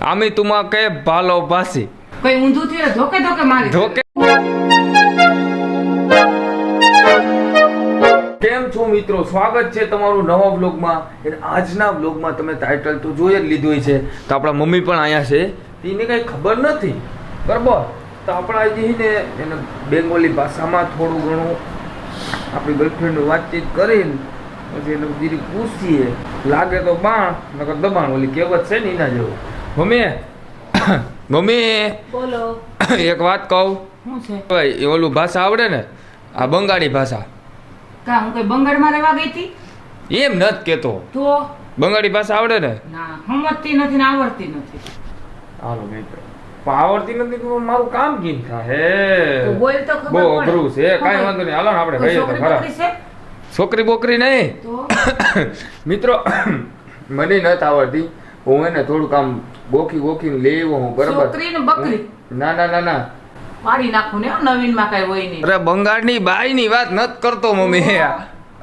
આમી તુમા કે ભાલો ભાસી. કઈ ઊંધું થયું ધોકે ધોકે મારી ધોકે. કેમ છો મિત્રો? સ્વાગત છે તમારું નવા બ્લોગમાં અને આજના બ્લોગમાં તમે ટાઇટલ તો જોઈ જ લીધું છે. તો આપણા મમ્મી પણ અહીંયા છે. તેને કઈ ખબર નથી. બરાબર? તો આપણા ને એને બેંગોલી ભાષામાં થોડું ઘણું આપણી ગર્લફ્રેન્ડ વાતચીત કરીને પછી એને પૂછીએ. લાગે તો બાણ નકર દબાણ ઓલી કહેવત છે ને એના જેવું. મમ્મી. મમ્મી. બોલો. એક વાત કહું. શું છે? ભાઈ એ ઓલું ભાષા આવડે ને આ બંગાળી ભાષા. કા હું કઈ બંગાળમાં રહેવા ગઈ હતી? એમ નથી કેતો. તો? બંગાળી ભાષા આવડે ને? ના સમજતી નથી ને આવડતી નથી. હાલો મેં આવડતી નથી તો મારું કામ કેમ થાય? બોલ તો ખબર બહુ અઘરું છે. કાંઈ વાંધો નહીં. હાલો ને આપણે કહીએ તો છોકરી ખરા બોકરી છોકરી બોકરી નહીં. મિત્રો મને નથી આવડતી. હું એને થોડુંક આમ ગોખી ગોખીને લેવો હું બરાબર? છોકરીને બકરી? ના ના ના ના. પાડી નાખું ને નવીનમાં કઈ હોય નહીં. અરે બંગાળની બાઈની વાત નત કરતો મમ્મી.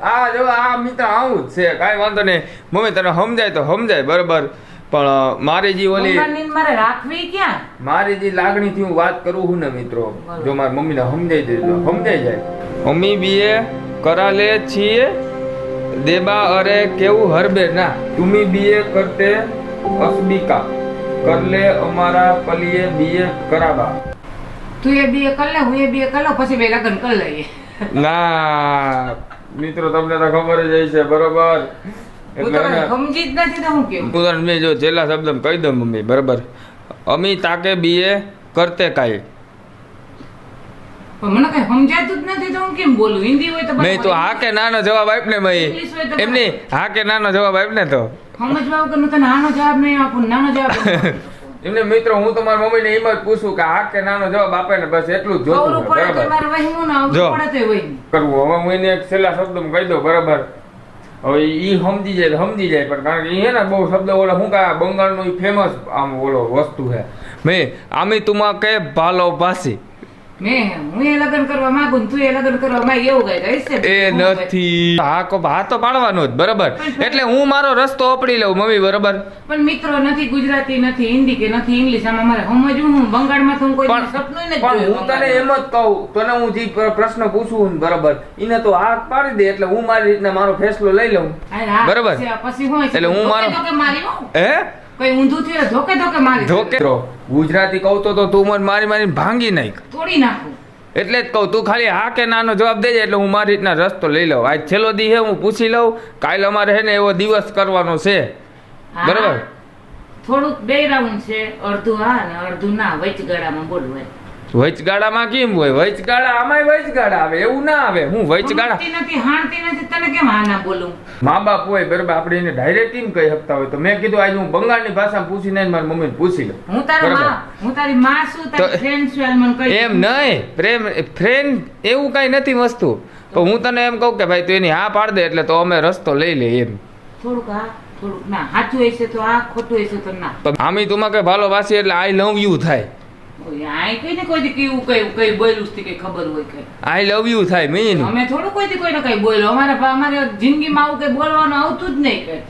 આ જો આ મિત્ર આવું જ છે કાંઈ વાંધો નહીં. મમ્મી તને સમજાય તો સમજાય બરાબર? પણ મારી જે ઓલી મારે રાખવી ક્યાં? મારી જે લાગણી થી હું વાત કરું છું ને મિત્રો. જો મારી મમ્મીને સમજાઈ દે તો સમજાઈ જાય. મમ્મી બીએ કરાલે છીએ દેબા અરે કેવું હરબે? ના. તુમી બીએ કરતે અસબીકા કરલે અમારા પલીએ બીએ કરાબા. તું એ બીએ કર લે હું એ બીએ કર લઉં પછી બે લગ્ન કર લઈએ. ના મિત્રો તમને તો ખબર જ છે બરોબર? ઉદાહરણ મેં જો છેલ્લા શબ્દ કહી દઉં મમ્મી બરાબર? અમી તાકે બીએ કરતે કાંઈ મને કઈ સમજાતું જ નથી તો હું કેમ બોલું? હિન્દી હોય તો નહીં તો હા કે નાનો જવાબ આપ ને ભાઈ. એમની હા કે નાનો જવાબ આપ ને તો. સમજવા વગર તને આનો જવાબ નહીં આપું નાનો જવાબ એમને મિત્રો હું તમારા મમ્મીને એમ જ પૂછું કે હા કે નાનો જવાબ આપે ને બસ એટલું જ જોતું બરાબર? જો. કરવું. હવે હું એને એક છેલ્લા શબ્દમાં કહી દઉં બરાબર? હવે ઈ સમજી જાય તો સમજી જાય પણ કારણ કે એ હે ને બહુ શબ્દ ઓલા શું કહે બંગાળનો ફેમસ આમ ઓલો વસ્તુ છે મેં આમી તુમા કે ભાલો ભાસી. એ નથી. હા કો હા તો પાડવાનો જ બરાબર. એટલે હું મારો રસ્તો અપડી લઉં મમ્મી બરાબર? પણ મિત્રો નથી ગુજરાતી નથી હિન્દી કે નથી ઇંગ્લિશ આમાં મારે સમજવું હું? બંગાળમાં તો કોઈ સપનું નથી પણ હું તને એમ જ કહું તને હું જે પ્રશ્ન પૂછું બરોબર બરાબર એને તો હા પાડી દે એટલે હું મારી રીતના મારો ફેસલો લઈ લઉં. બરાબર. પછી- હું એટલે હું મારો-. હે? કઈ ઊંધું થયું ધોકે ધોકે મારી જોકે ગુજરાતી કહું તો તો તું મને મારી મારીને ભાંગી નાખ. તોડી નાખું. એટલે જ કહું તું ખાલી હા કે નાનો જવાબ દેજે એટલે હું મારી રીતના રસ્તો લઈ લઉં. આજ છેલ્લો દી હે હું પૂછી લઉં કાલે અમારે હે ને એવો દિવસ કરવાનો છે. બરોબર. થોડુંક બે રાઉન્ડ છે અડધું હા ને અડધું ના વચગાળામાં બોલવું એમ. વચગાળામાં કેમ હોય? વચગાળા આમાંય વચગાળા આવે એવું ના આવે. હું વચગાળા નથી હાણતી નથી તને કેમ હા ના બોલું? મા બાપ હોય બરાબર આપણે એને ડાયરેક્ટ એમ કહી શકતા હોય. તો મેં કીધું આજે હું બંગાળની ભાષામાં પૂછીને મારી મમ્મીને પૂછી લઉં. હું તારા. માં હું તારી માં છું તારી ફ્રેન્ડ છું હાલ મને કહી એમ નહીં. પ્રેમ ફ્રેન્ડ એવું કાંઈ નથી વસ્તુ. પણ હું તને એમ કહું કે ભાઈ તું એની હા પાડ દે એટલે તો અમે રસ્તો લઈ લઈએ એમ. થોડુંક હા થોડુંક ના. સાચું હશે તો આ ખોટું હશે તો ના. આમી તુમાં કે ભાલો વાસી એટલે આઈ લવ યુ થાય. આઈ લવ યુ થાય મીન. અમે થોડું કોઈથી કોઈને કઈ બોલ્યો. અમારે અમારે જિંદગીમાં આવું કઈ બોલવાનું આવતું જ નહીં કઈ.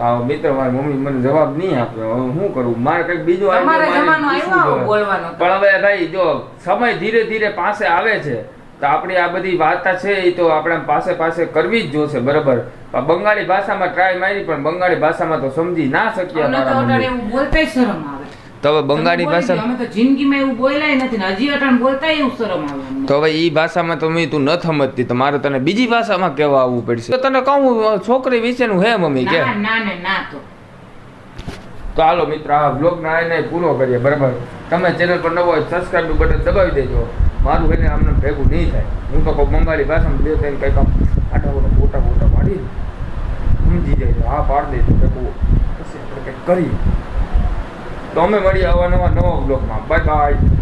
આ મિત્ર મારી મમ્મી મને જવાબ નહીં આપ્યો હું કરું? મારે કંઈક બીજું તમારે જમાનો આવ્યો બોલવાનો પણ હવે ભાઈ જો સમય ધીરે ધીરે પાસે આવે છે. તો આપણી આ બધી વાર્તા છે એ તો આપણે પાસે પાસે કરવી જ જોશે બરાબર? બંગાળી ભાષામાં ટ્રાય મારી પણ બંગાળી ભાષામાં તો સમજી ના શકીએ અમને તો મારા અટાણે મમ્મી. એવું બોલતાય શરમ તો હવે બંગાળી ભાષા અમે તો જિંદગીમાં એવું બોલાય નથી ને હજી અટાણ બોલતા એવું શરમ આવે તો હવે એ ભાષામાં તમે તું ન સમજતી તો મારે તને બીજી ભાષામાં કહેવા આવવું પડશે. તો તને કહું છોકરી વિશેનું હે મમ્મી કે? ના ના ને તો. તો હાલો મિત્ર આ બ્લોગ ના એને પૂરો કરીએ બરાબર? તમે ચેનલ પર નવો હોય સબસ્ક્રાઇબનું બટન દબાવી દેજો. મારું એને આમને ભેગું નહીં થાય. હું તો કહું બંગાળી ભાષામાં બે થઈને કંઈક આમ આટા મોટા મોટા મોટા પાડી સમજી જાય હા પાડ દેજો ભેગું. પછી આપણે કંઈક કરીએ. તો અમે મળીએ આવા નવા નવા બ્લોગમાં બાય બાય